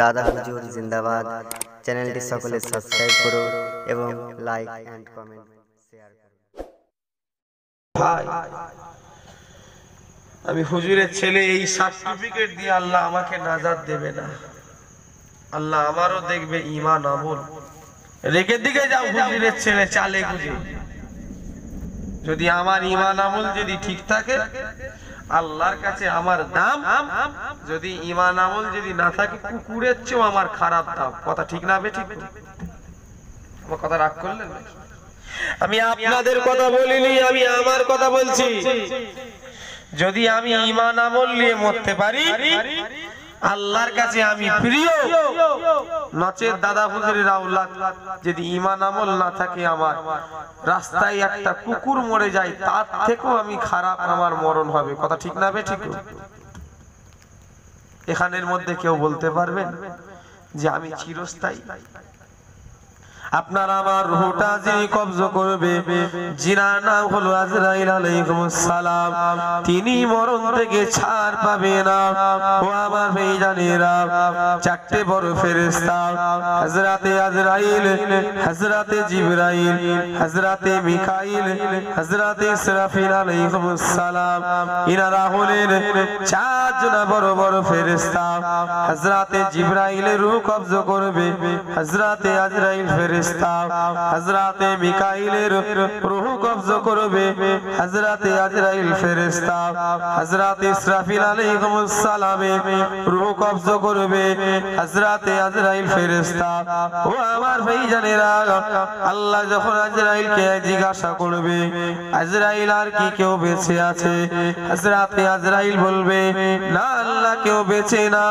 দাদা হুজুর, জিন্দাবাদ। চ্যানেলটি সকলে সাবস্ক্রাইব করুন এবং লাইক অ্যান্ড কমেন্ট শেয়ার করুন। ভাই, আমি হুজুরের ছেলে, এই সার্টিফিকেট দিয়ে আল্লাহ আমাকে নাজাত দেবে না। আল্লাহ আমারও দেখবে ইমান আমল। রেখে দিকে যাও হুজুরের ছেলে, চালে গুজে। যদি আমার ইমান আমল যদি ঠিক থাকে আল্লাহর কাছে আমার দাম, যদি ইমান আমল যদি না থাকে, কুকুরের চেয়েও আমার খারাপ দাম। কথা ঠিক না ঠিক আমার কথা রাগ করলেন আমি আপনাদের কথা বলিনি, আমি আমার কথা বলছি। যদি আমি ইমান আমল নিয়ে মরতে পারি আল্লাহর কাছে আমি প্রিয়। নচের দাদা হুজুরের আউলাদ যদি ইমান আমল না থাকে আমার, রাস্তায় একটা কুকুর মরে যায়, তার থেকেও আমি খারাপ, আমার মরণ হবে। কথা ঠিক না বে, ঠিক? এখানের মধ্যে কেউ বলতে পারবেন যে আমি চিরস্থায়ী। আপনার আমার রুহটা যিনি কবজ করবে, জিনার নাম হলো আজরাইল আলাইহিস সালাম তিনি মরণ থেকে ছাড় পাবে না। ও আমার ভাইজানেরা, চারটে বড় ফেরেশতা, হযরতে আজরাইল, হযরতে জিবরাইল, হযরতে মিকাইল, হযরতে ইসরাফিল আলাইহিস সালাম ইনারা হলেন চারজন বড় বড় ফেরেশতা। হযরতে জিবরাইলের রূহ কবজ করবে, হযরতে আজরাইল ফেরেশতা। হযরতে মিকাইলের রূহ কবজ করবে। হযরতে আজরাইল ফেরেশতা হযরতে ইসরাফিল আলাইহিস সালামের রূহ কবজ করবে। হযরতে আজরাইল ফেরেশতা, ও আমার ভাইজানেরা, আল্লাহ যখন আজরাইলকে জিজ্ঞাসা করবে, আজরাইল আর কি কেউ বেঁচে আছে? হযরতে আজরাইল বলবে, না, আল্লাহ কেউ বেঁচে না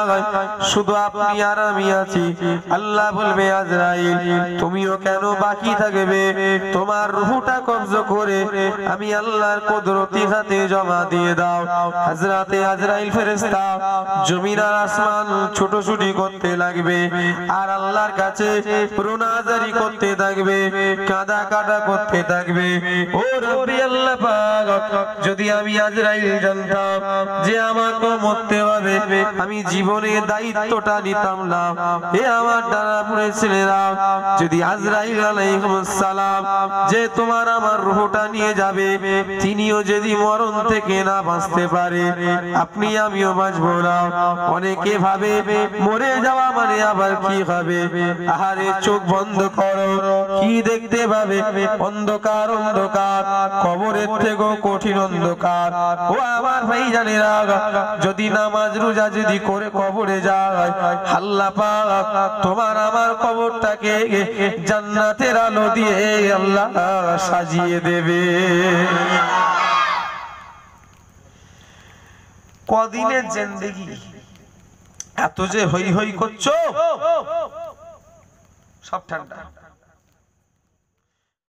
শুধু আপনি আর আমি আছি। আল্লাহ বলবে, আজরাইল তুমিও কেন বাকি থাকবে? তোমার রুহটা কবজ করে আমি আল্লাহর কুদরতি হাতে জমা দিয়ে দাও। হযরতে আজরাইল ফেরেশতা জমিন আর আসমান ছোটছুটি করতে লাগবে আর আল্লাহর কাছে প্রোনাজারি করতে থাকবে, কাদা কাটা করতে থাকবে। ও রব্বি আল্লাহ পাক, যদি আমি আজরাইল জানতাম যে আমাকে মরতে হবে, আমি জীবনে দায়িত্বটা নিতাম না। এ আমার দ্বারা পুরে ছেলেরা, যদি যে তোমার আমার রূহটা নিয়ে যাবে, তিনিও যদি মরণ থেকে না বাঁচতে পারে, আপনি আমিও বাঁচবো না। অনেকে ভাবে, মরে যাওয়া মানে আবার কি হবে? আহারে, চোখ বন্ধ করো, কি দেখতে পাবে? অন্ধকার অন্ধকার, কবরের থেকেও কঠিন অন্ধকার। ও আমার ভাই জানেরা যদি নামাজ, রোজা যদি করে কবরে যায়, আল্লাহ পাক তোমার আমার কবরটাকে জান্নাতের আলো দিয়ে আল্লাহ সাজিয়ে দেবে। কদিনের জিন্দেগি? এত যে হই হই করছ? সব ঠান্ডা।